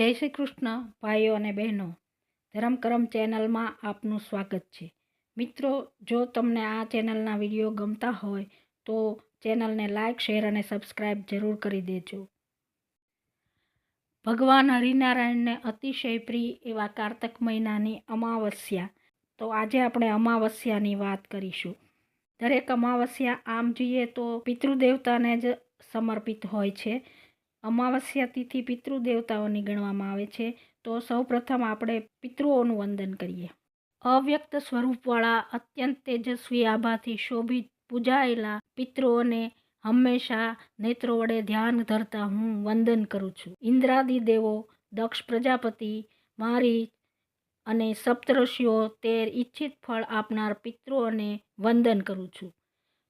જય શ્રી કૃષ્ણ, ભાઈઓ અને બહેનો. ધરમ ચેનલમાં આપનું સ્વાગત છે. મિત્રો, જો તમને આ ચેનલના વીડિયો ગમતા હોય, તો ચેનલને લાઇક શેર અને સબસ્ક્રાઈબ જરૂર કરી દેજો. ભગવાન હરિનારાયણને અતિશય પ્રિય એવા કારતક મહિનાની અમાવસ્યા. તો આજે આપણે અમાવસ્યાની વાત કરીશું. દરેક અમાવસ્યા આમ જોઈએ તો પિતૃદેવતાને જ સમર્પિત હોય છે. અમાવસ્યા તિથિ પિતૃદેવતાઓની ગણવામાં આવે છે. તો સૌપ્રથમ આપણે પિતૃઓનું વંદન કરીએ. અવ્યક્ત સ્વરૂપવાળા અત્યંત તેજસ્વી આભાથી શોભિત પૂજાયેલા પિતૃઓને હંમેશા નેત્રો વડે ધ્યાન ધરતા હું વંદન કરું છું. ઇન્દ્રાદિ દેવો, દક્ષ પ્રજાપતિ મારી અને સપ્તઋષિઓ તેર ઈચ્છિત ફળ આપનાર પિતૃઓને વંદન કરું છું.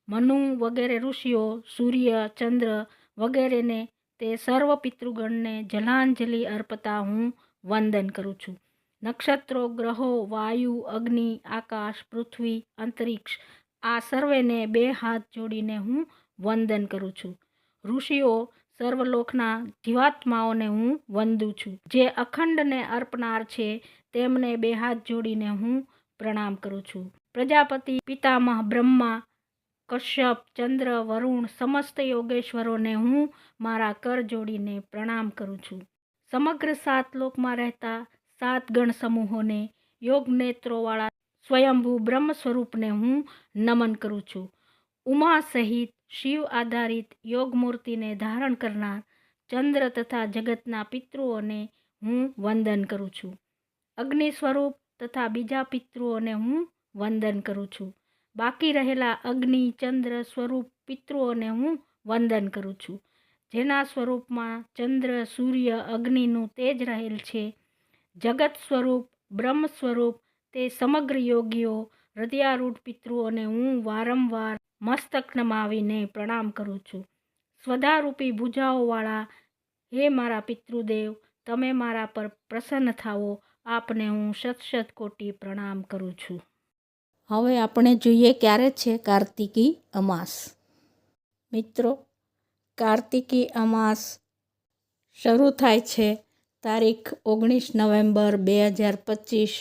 મનુ વગેરે ઋષિઓ, સૂર્ય, ચંદ્ર વગેરેને તે સર્વ પિતૃગણને જલાંજલિ અર્પતા હું વંદન કરું છું. નક્ષત્રો, ગ્રહો, વાયુ, અગ્નિ, આકાશ, પૃથ્વી, અંતરિક્ષ, આ સર્વેને બે હાથ જોડીને હું વંદન કરું છું. ઋષિઓ સર્વલોકના જીવાત્માઓને હું વંદું છું. જે અખંડને અર્પનાર છે, તેમને બે હાથ જોડીને હું પ્રણામ કરું છું. પ્રજાપતિ, પિતામહ, બ્રહ્મા કશ્યપ, ચંદ્ર, વરુણ સમસ્ત યોગેશ્વરોને હું મારા કર જોડીને પ્રણામ કરું છું. સમગ્ર સાત લોકમાં રહેતા સાત ગણ સમૂહોને, યોગ નેત્રોવાળા સ્વયંભૂ બ્રહ્મ સ્વરૂપને હું નમન કરું છું. ઉમા સહિત શિવ આધારિત યોગ મૂર્તિને ધારણ કરનાર ચંદ્ર તથા જગતના પિતૃઓને હું વંદન કરું છું. અગ્નિ સ્વરૂપ તથા બીજા પિતૃઓને હું વંદન કરું છું. બાકી રહેલા અગ્નિ, ચંદ્ર સ્વરૂપ પિતૃઓને હું વંદન કરું છું. જેના સ્વરૂપમાં ચંદ્ર, સૂર્ય, અગ્નિનું તેજ રહેલ છે. જગત સ્વરૂપ, બ્રહ્મ સ્વરૂપ તે સમગ્ર યોગીઓ, હૃદયારૂઢ પિતૃઓને હું વારંવાર મસ્તક નમાવીને પ્રણામ કરું છું. સ્વધારૂપી ભુજાઓવાળા, હે મારા પિતૃદેવ, તમે મારા પર પ્રસન્ન થાવો આપને હું શત કોટી પ્રણામ કરું છું. હવે આપણે જોઈએ ક્યારે છે કાર્તિકી અમાસ. મિત્રો, કાર્તિકી અમાસ શરૂ થાય છે તારીખ ઓગણીસ નવેમ્બર બે હજાર પચીસ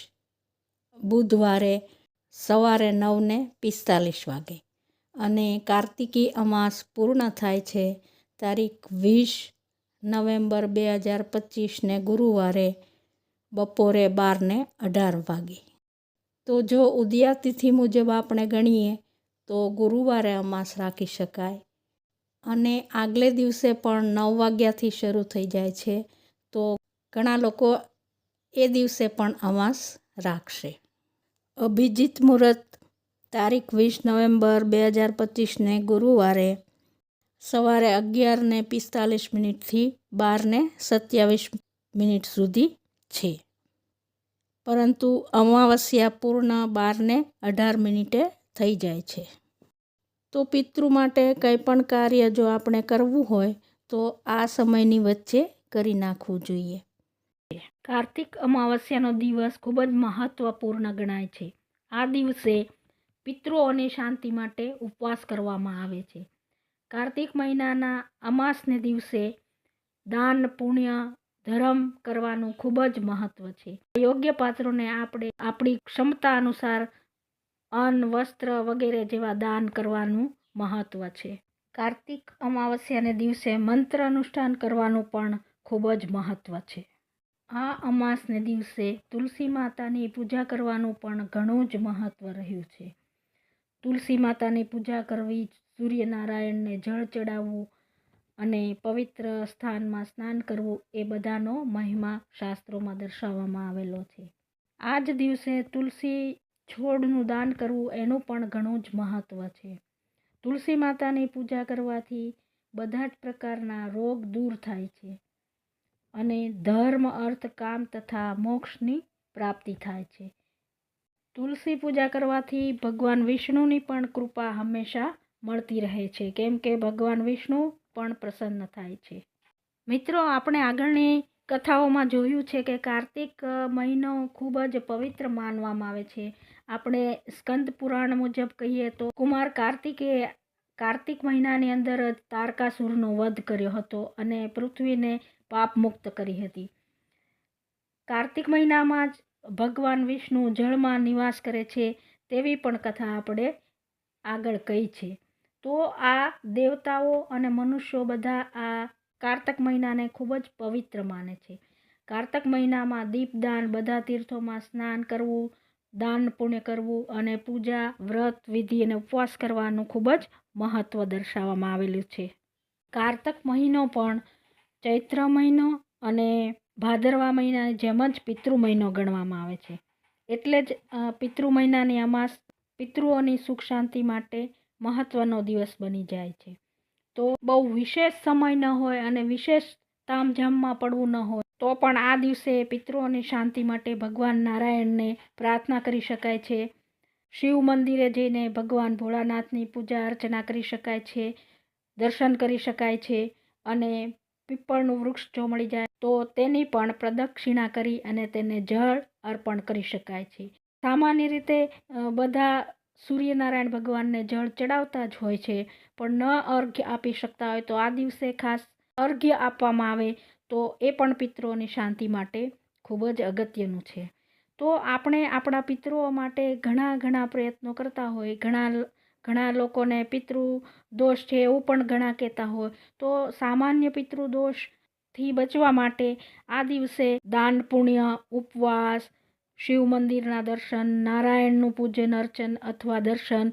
બુધવારે સવારે નવને પિસ્તાલીસ વાગે. અને કાર્તિકી અમાસ પૂર્ણ થાય છે તારીખ વીસ નવેમ્બર બે હજાર પચીસને ગુરુવારે બપોરે બારને અઢાર વાગે. તો જો ઉદયા તિથિ મુજબ આપણે ગણીએ, તો ગુરુવારે અમાસ રાખી શકાય. અને આગલે દિવસે પણ નવ વાગ્યાથી શરૂ થઈ જાય છે, તો ઘણા લોકો એ દિવસે પણ અમાસ રાખશે. અભિજીત મુહૂર્ત, તારીખ વીસ નવેમ્બર બે હજાર પચીસને ગુરુવારે સવારે અગિયારને પિસ્તાલીસ મિનિટથી બારને સત્યાવીસ મિનિટ સુધી છે. પરંતુ અમાવસ્યા પૂર્ણ બારને અઢાર મિનિટે થઈ જાય છે. તો પિતૃ માટે કંઈ પણ કાર્ય જો આપણે કરવું હોય, તો આ સમયની વચ્ચે કરી નાખવું જોઈએ. કાર્તિક અમાવસ્યાનો દિવસ ખૂબ જ મહત્વપૂર્ણ ગણાય છે. આ દિવસે પિતૃઓની શાંતિ માટે ઉપવાસ કરવામાં આવે છે. કાર્તિક મહિનાના અમાસને દિવસે દાન, પુણ્ય ધર્મ કરવાનું ખૂબ જ મહત્વ છે. યોગ્ય પાત્રોને આપણે આપણી ક્ષમતા અનુસાર અન્ન, વસ્ત્ર વગેરે જેવા દાન કરવાનું મહત્વ છે. કાર્તિક અમાવસ્યાને દિવસે મંત્ર અનુષ્ઠાન કરવાનું પણ ખૂબ જ મહત્વ છે. આ અમાસને દિવસે તુલસી માતાની પૂજા કરવાનું પણ ઘણું જ મહત્વ રહ્યું છે. તુલસી માતાની પૂજા કરવી સૂર્યનારાયણને જળ ચડાવવું અને પવિત્ર સ્થાનમાં સ્નાન કરવું એ બધાનો મહિમા શાસ્ત્રોમાં દર્શાવવામાં આવેલો છે. આ જ દિવસે તુલસી છોડનું દાન કરવું એનું પણ ઘણું જ મહત્ત્વ છે. તુલસી માતાની પૂજા કરવાથી બધા જ પ્રકારના રોગ દૂર થાય છે અને ધર્મ, અર્થ, કામ તથા મોક્ષની પ્રાપ્તિ થાય છે. તુલસી પૂજા કરવાથી ભગવાન વિષ્ણુની પણ કૃપા હંમેશા મળતી રહે છે. કેમ કે ભગવાન વિષ્ણુ પણ પ્રસન્ન થાય છે. મિત્રો, આપણે આગળની કથાઓમાં જોયું છે કે કાર્તિક મહિનો ખૂબ જ પવિત્ર માનવામાં આવે છે. આપણે સ્કંદ પુરાણ મુજબ કહીએ તો કુમાર કાર્તિકે કાર્તિક મહિનાની અંદર તારકાસુરનો વધ કર્યો હતો અને પૃથ્વીને પાપ મુક્ત કરી હતી. કાર્તિક મહિનામાં જ ભગવાન વિષ્ણુ જળમાં નિવાસ કરે છે તેવી પણ કથા આપણે આગળ કહી છે. તો આ દેવતાઓ અને મનુષ્યો બધા આ કારતક મહિનાને ખૂબ જ પવિત્ર માને છે. કારતક મહિનામાં દીપદાન, બધા તીર્થોમાં સ્નાન કરવું, દાન પુણ્ય કરવું અને પૂજા, વ્રત, વિધિ અને ઉપવાસ કરવાનું ખૂબ જ મહત્ત્વ દર્શાવવામાં આવેલું છે. કારતક મહિનો પણ ચૈત્ર મહિનો અને ભાદરવા મહિનાની જેમ જ પિતૃ મહિનો ગણવામાં આવે છે. એટલે જ પિતૃ મહિનાની અમાસ પિતૃઓની સુખ શાંતિ માટે મહત્ત્વનો દિવસ બની જાય છે. તો બહુ વિશેષ સમય ન હોય અને વિશેષ તામઝામમાં પડવું ન હોય, તો પણ આ દિવસે પિતૃઓની શાંતિ માટે ભગવાન નારાયણને પ્રાર્થના કરી શકાય છે. શિવ મંદિરે જઈને ભગવાન ભોળાનાથની પૂજા અર્ચના કરી શકાય છે, દર્શન કરી શકાય છે અને પીપળનું વૃક્ષ જો મળી જાય, તો તેની પણ પ્રદક્ષિણા કરી અને તેને જળ અર્પણ કરી શકાય છે. સામાન્ય રીતે બધા સૂર્યનારાયણ ભગવાનને જળ ચડાવતા જ હોય છે, પણ ન અર્ઘ્ય આપી શકતા હોય તો આ દિવસે ખાસ અર્ઘ્ય આપવામાં આવે તો એ પણ પિતૃઓની શાંતિ માટે ખૂબ જ અગત્યનું છે. તો આપણે આપણા પિતૃઓ માટે ઘણા ઘણા પ્રયત્નો કરતા હોય, ઘણા ઘણા લોકોને પિતૃ દોષ છે એવું પણ ઘણા કહેતા હોય, તો સામાન્ય પિતૃ દોષથી બચવા માટે આ દિવસે દાન, પુણ્ય, ઉપવાસ શિવ મંદિરના દર્શન, નારાયણનું પૂજન, અર્ચન અથવા દર્શન,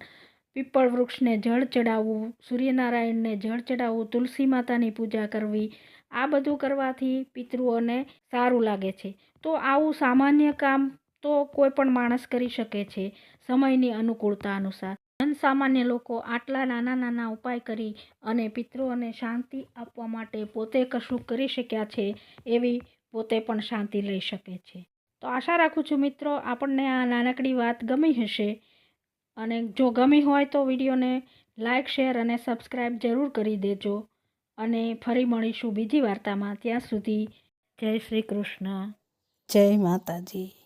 પીપળ વૃક્ષને જળ ચડાવવું, સૂર્યનારાયણને જળ ચડાવવું, તુલસી માતાની પૂજા કરવી, આ બધું કરવાથી પિતૃઓને સારું લાગે છે. તો આવું સામાન્ય કામ તો કોઈ પણ માણસ કરી શકે છે, સમયની અનુકૂળતા અનુસાર. જનસામાન્ય લોકો આટલા નાના નાના ઉપાય કરી અને પિતૃઓને શાંતિ આપવા માટે પોતે કશું કરી શક્યા છે, એવી પોતે પણ શાંતિ લઈ શકે છે. તો આશા રાખું છું મિત્રો આપણને આ નાનકડી વાત ગમી હશે. અને જો ગમી હોય તો વિડીયોને લાઇક શેર અને સબસ્ક્રાઈબ જરૂર કરી દેજો. અને ફરી મળીશું બીજી વાર્તામાં. ત્યાં સુધી જય શ્રી કૃષ્ણ. જય માતાજી.